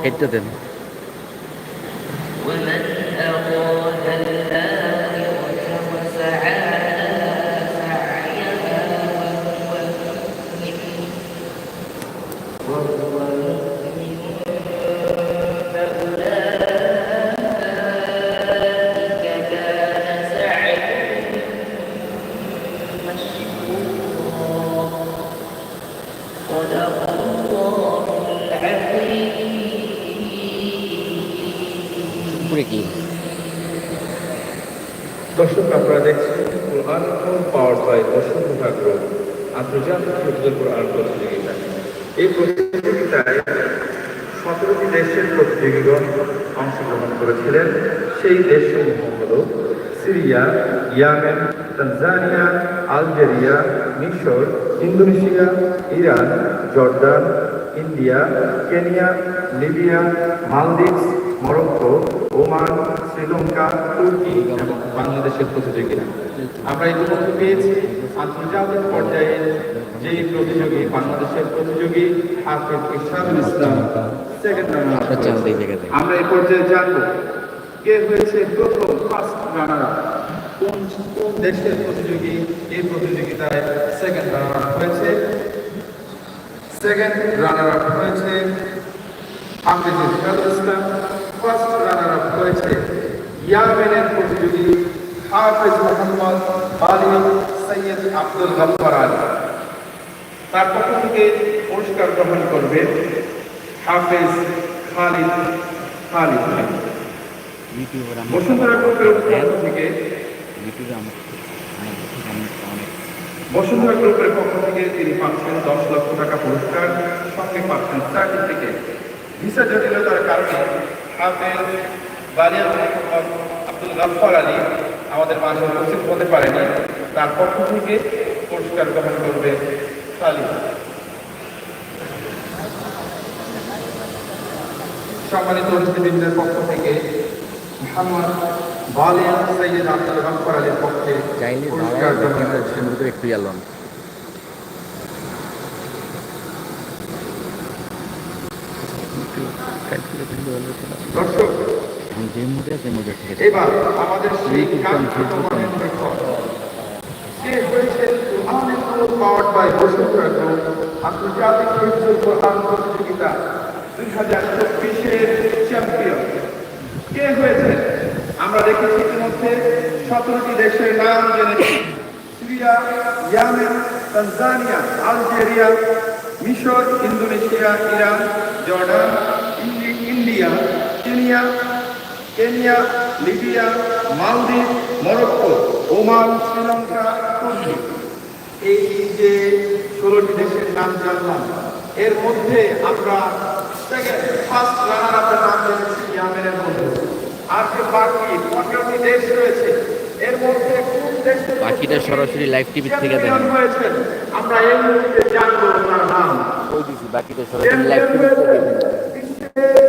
Kita dan. দর্শক, আপনারা দেখছেন কোরআন পাওয়ার বাই দর্শক ঠাকুর আন্তর্জাতিক হিফজুল কোরআন প্রতিযোগিতা। এই প্রতিযোগিতায় সতেরোটি দেশের প্রতিযোগীগণ অংশগ্রহণ করেছিলেন। সেই দেশসমূহ হল সিরিয়া, ইয়ামেন, তানজানিয়া আলজেরিয়া মিশর Indonesia Iran Jordan India Kenya Libya Maldives Morocco Oman Sri Lanka Turkey এবং বাংলাদেশের প্রতিযোগীরা আমরা ইতিমধ্যে পেয়েছি আন্তর্জাতিক পর্যায়ে যে প্রতিযোগী বাংলাদেশের প্রতিযোগী হাফিজ ইসলামুল ইসলাম সেকেন্ড এই জায়গাতে আমরা এই পর্যায়ে জানব কে হয়েছে প্রথম ফার্স্ট রানার কোন কোন দেশের প্রতিযোগী, এই প্রতিযোগিতায় সেকেন্ড রানার হয়েছে। সেকেন্ড রানার আপ হয়েছে হাফিজ ইসলামুল ইসলাম ফার্স্ট রানার আপ হয়েছে ইয়ামেনের প্রতিযোগী হাফিজ মোহাম্মদ আলী সৈয়দ আব্দুল গফর আলী। তার পক্ষ থেকে পুরস্কার গ্রহণ করবে হাফেজ খালিদ খালিদ বসুন্ধরা গ্রুপের থেকে ইউটিউবে আমার অনেক অনেক বসুন্ধরা গ্রুপের পক্ষ থেকে তিনি পাচ্ছেন দশ লক্ষ টাকা পুরস্কার, সঙ্গে পাচ্ছেন সার্টিফিকেট ভিসা জটিলতার কারণে বালিয়া মোহাম্মদ আব্দুল আলী আমাদের মাঝে উপস্থিত হতে পারেনি। তার পক্ষ থেকে পুরস্কার গ্রহণ করবে খালিদ সম্মানিত অতিথিবৃন্দের পক্ষ থেকে সৈয়দ আব্দুল আলীর পক্ষে পুরস্কার গ্রহণ করছেন। দর্শক যে যে এবার আমাদের সেই। মনের হয়েছে? কোরআনের আলো powered by বসুন্ধরা গ্রুপ আন্তর্জাতিক কোরআন প্রতিযোগিতা দুই হাজার চব্বিশের চ্যাম্পিয়ন কে হয়েছে? আমরা দেখেছি ইতিমধ্যে সতেরোটি দেশের নাম জেনেছি সিরিয়া, ইয়ামেন, তানজানিয়া, আলজেরিয়া, মিশর, Indonesia, Iran, Jordan India, Kenya Kenya, Libya, Maldives, Morocco, Oman, Sri Lanka, Turkey. এই যে ষোলোটি দেশের নাম জানলাম, এর মধ্যে আমরা ফার্স্ট রানার আপের নাম জেনেছি ইয়ামেনের মধ্যে। আর যে বাকি পনেরোটি দেশ রয়েছে এর মধ্যে কোন দেশের বাকিটা সরাসরি লাইভ টিভি থেকে দেখেন। আমরা এই মুহূর্তে জানব ওনার নাম। ওই দিছি বাকিটা সরাসরি লাইভ টিভি থেকে দেখেন।